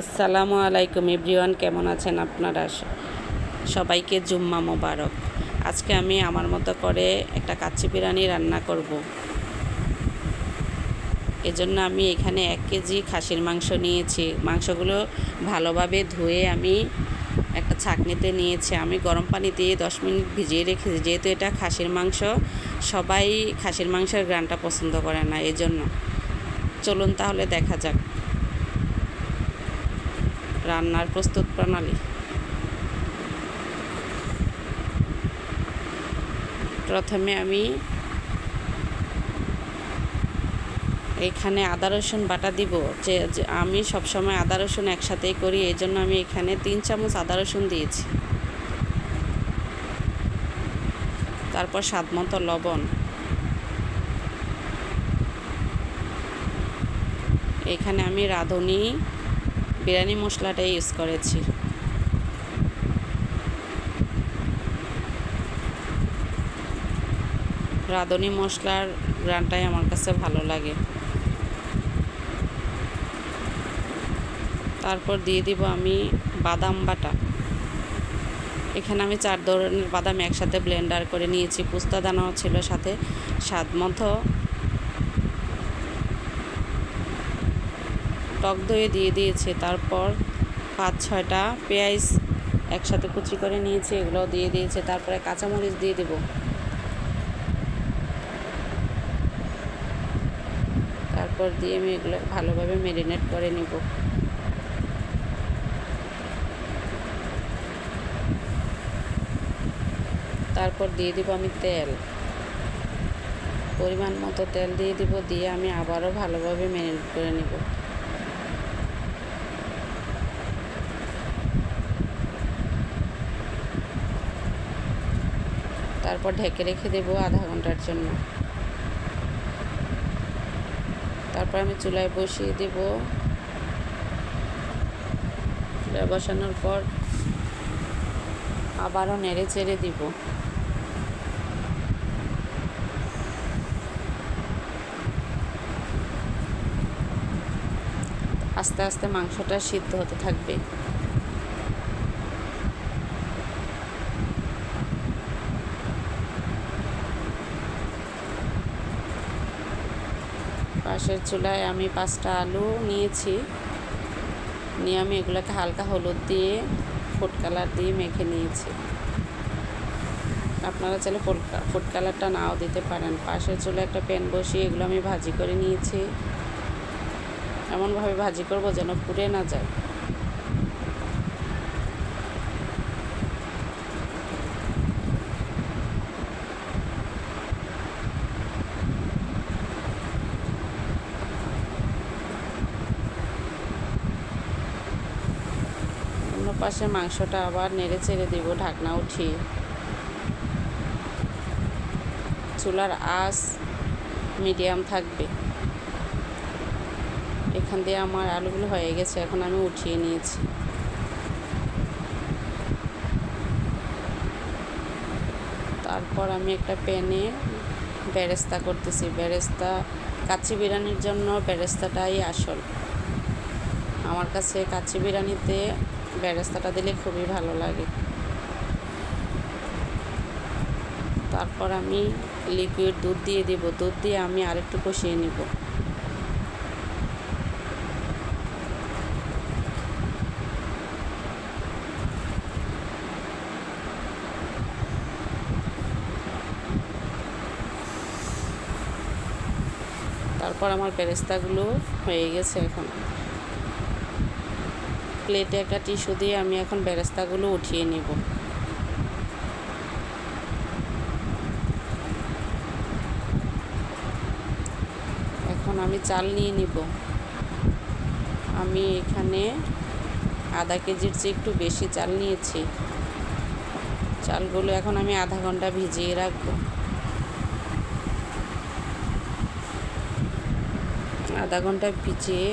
আসসালামু আলাইকুম এভরিওয়ান, কেমন আছেন আপনারা? সবাইকে জুম্মা মোবারক। আজকে আমি আমার মতো করে একটা কাচ্চি বিরিয়ানি রান্না করব। এজন্য আমি এখানে এক কেজি খাসির মাংস নিয়েছি। মাংসগুলো ভালোভাবে ধুয়ে আমি একটা ছাঁকনিতে নিয়েছি। আমি গরম পানি দিয়ে দশ মিনিট ভিজিয়ে রেখেছি যেহেতু এটা খাসির মাংস, সবাই খাসির মাংসের গ্রানটা পছন্দ করে না, এজন্য। চলুন তাহলে দেখা যাক। রান্নার প্রস্তুত প্রণালী। প্রথমে আমি এখানে আদা, রসুন বাটা দিব। যে আমি সবসময় আদা, রসুন একসাথেই করি এই জন্য আমি এখানে তিন চামচ আদা, রসুন দিয়েছি। তারপর স্বাদ মতো লবণ। এখানে আমি রাঁধুনি বিরিয়ানি মশলাটাই ইউজ করেছি। রাঁধুনি মশলার গ্রানটাই আমার কাছে ভালো লাগে। তারপর দিয়ে দিব আমি বাদাম বাটা। এখানে আমি চার ধরনের বাদাম একসাথে ব্লেন্ডার করে নিয়েছি। পুস্তা দানাও ছিল সাথে। স্বাদ মতো টক দই দিয়ে দিয়েছে। তারপর পাঁচ, ছয়টা পেঁয়াজ একসাথে কুচি করে নিয়েছি এগুলো দিয়ে দিয়েছে। তারপরে কাঁচামরিচ দিয়ে দেব। তারপর দিয়ে আমি এগুলো ভালোভাবে মেরিনেট করে নিব। তারপর দিয়ে দিব আমি তেল। পরিমাণ মতো তেল দিয়ে দিব, দিয়ে আমি আবারও ভালোভাবে ম্যারিনেট করে নিব। তারপর ঢেকে রেখে দেবো আধা ঘণ্টার জন্য। তারপর আমি চুলায় বসিয়ে দেব। বসানোর পর আবারও নেড়ে চেড়ে দিব। আস্তে আস্তে মাংসটা সিদ্ধ হতে থাকবে। পাশের চুলায় আমি পাঁচটা আলু নিয়েছি। নিয়ে আমি এগুলোকে হালকা হলুদ দিয়ে, ফুড কালার দিয়ে মেখে নিয়েছি। আপনারা চাইলে ফুড কালারটা নাও দিতে পারেন। পাশের চুলে একটা প্যান বসিয়ে এগুলো আমি ভাজি করে নিয়েছি। এমনভাবে ভাজি করব যেন পুড়ে না যায়। পাশে মাংসটা আবার নেড়ে চেড়ে দিব ঢাকনা উঠিয়ে। চুলার আঁচ মিডিয়াম থাকবে। এখান দিয়ে আমার আলুগুলো হয়ে গেছে, এখন আমি উঠিয়ে নিয়েছি। তারপর আমি একটা প্যানে বেরেস্তা করতেছি। বেরেস্তা, কাচ্চি বিরিয়ানির জন্য বেরেস্তাটাই আসল। আমার কাছে কাচ্চি বিরিয়ানিতে বেরেস্তাটা দিলে খুবই ভালো লাগে। তারপর আমি লিকুইড দুধ দিয়ে দেব। দুধ দিয়ে আমি আরেকটু কষিয়ে নিব। তারপর আমার বেরেস্তাগুলো হয়ে গেছে এখন। প্লেটে একটা টিস্যু দিয়ে আমি এখন বেরেস্তাগুলো উঠিয়ে নিব। এখন আমি চাল নিয়ে নিব। আমি এখানে আধা কেজির চেয়ে একটু বেশি চাল নিয়েছি। চালগুলো এখন আমি আধা ঘণ্টা ভিজিয়ে রাখব। আধা ঘণ্টা ভিজিয়ে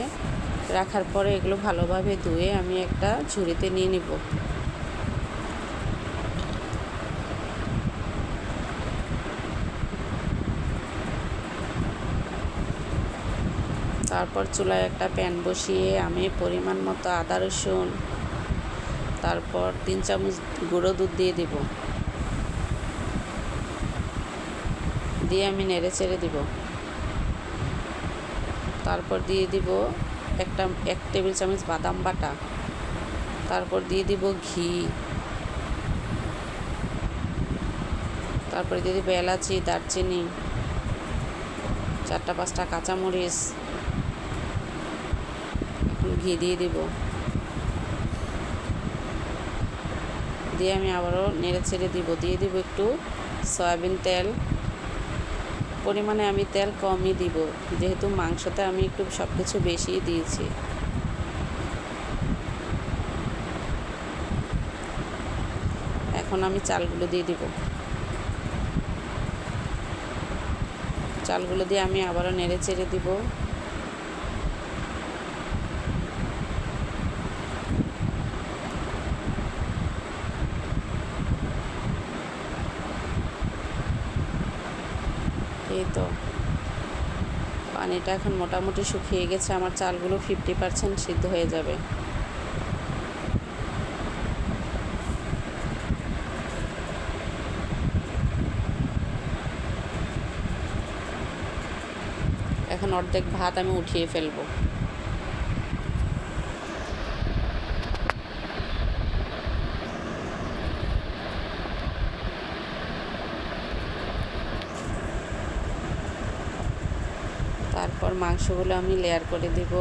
রাখার পরে এগুলো ভালোভাবে ধুয়ে আমি একটা ঝুড়িতে নিয়ে নিব। তারপর চুলায় একটা প্যান বসিয়ে আমি পরিমাণ মতো আদা রসুন, তারপর তিন চামচ গুঁড়ো দুধ দিয়ে দিব। দিয়ে আমি নেড়ে চেড়ে দিব। তারপর দিয়ে দিব একটা, এক টেবিল চামচ বাদাম বাটা, তারপর দিয়ে দিব ঘি, তারপরে দিয়ে দিব এলাচি, দারচিনি, চারটা, পাঁচটা কাঁচামরিচ ঘি দিয়ে দিব। দিয়ে আমি আবারও নেড়ে ছেড়ে দিব। দিয়ে দিব একটু সয়াবিন তেল। পরিমাণে আমি তেল কমই দিব, যেহেতু মাংসতে আমি একটু সব কিছু বেশিই দিয়েছি। এখন আমি চালগুলো দিয়ে দিব। চালগুলো দিয়ে আমি আবারও নেড়ে চেড়ে দিব। এই তো। পানিটা এখন মোটামুটি শুকিয়ে গেছে, আমার চালগুলো ফিফটি পারসেন্ট সিদ্ধ হয়ে যাবে। এখন অর্ধেক ভাত আমি উঠিয়ে ফেলব। তারপর মাংসগুলো আমি লেয়ার করে দেব।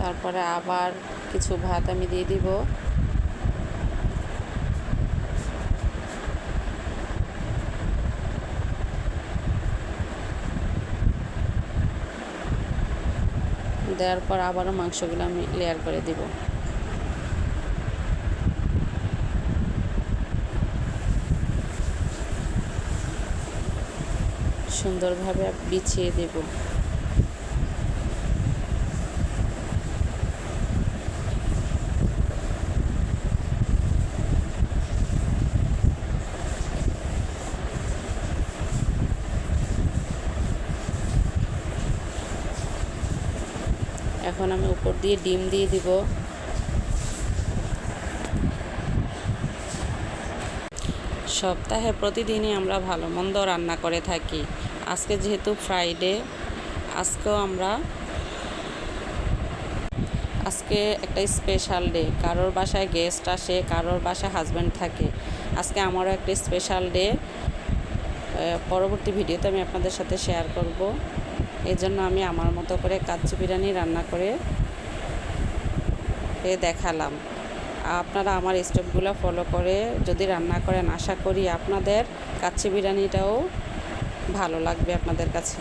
তারপরে আবার কিছু ভাত আমি দিয়ে দিব। দেওয়ার পর আবারও মাংসগুলো আমি লেয়ার করে দিব। সুন্দরভাবে বিছিয়ে দেব। এখন আমি উপর দিয়ে ডিম দিয়ে দিব। সপ্তাহে প্রতিদিনই আমরা ভালো মন্দ রান্না করে থাকি। আজকে যেহেতু ফ্রাইডে আজকেও আমরা আজকে একটা স্পেশাল ডে কারোর বাসায় গেস্ট আসে, কারোর বাসায় হাজব্যান্ড থাকে। আজকে আমারও একটা স্পেশাল ডে পরবর্তী ভিডিওতে আমি আপনাদের সাথে শেয়ার করব। এই জন্য আমি আমার মতো করে কাচ্চি বিরিয়ানি রান্না করে এ দেখালাম। আপনারা আমার স্টেপগুলো ফলো করে যদি রান্না করেন, আশা করি আপনাদের কাচ্চি বিরিয়ানিটাও ভালো লাগবে আপনাদের কাছে।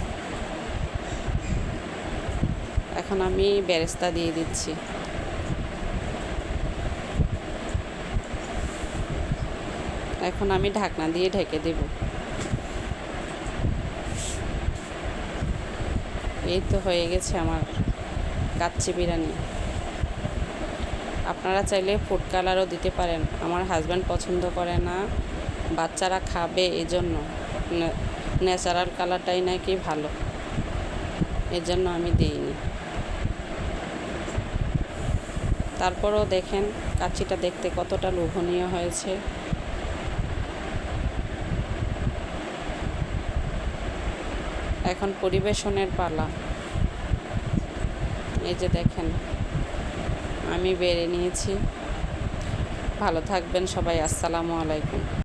এখন আমি বেরেস্তা দিয়ে দিচ্ছি। এখন আমি ঢাকনা দিয়ে ঢেকে দেব। এই তো হয়ে গেছে আমার কাচ্চি বিরিয়ানি। আপনারা চাইলে ফুড কালারও দিতে পারেন। আমার হাজব্যান্ড পছন্দ করে না, বাচ্চারা খাবে এই জন্য ন্যাচারাল কালারটাই নাকি ভালো। এর জন্য আমি দিইনি। তারপরও দেখেন, কাচ্চিটা দেখতে কতটা লোভনীয় হয়েছে। এখন পরিবেশনের পালা। এই যে দেখেন আমি বেড়ে নিয়েছি। ভালো থাকবেন সবাই আসসালামু আলাইকুম।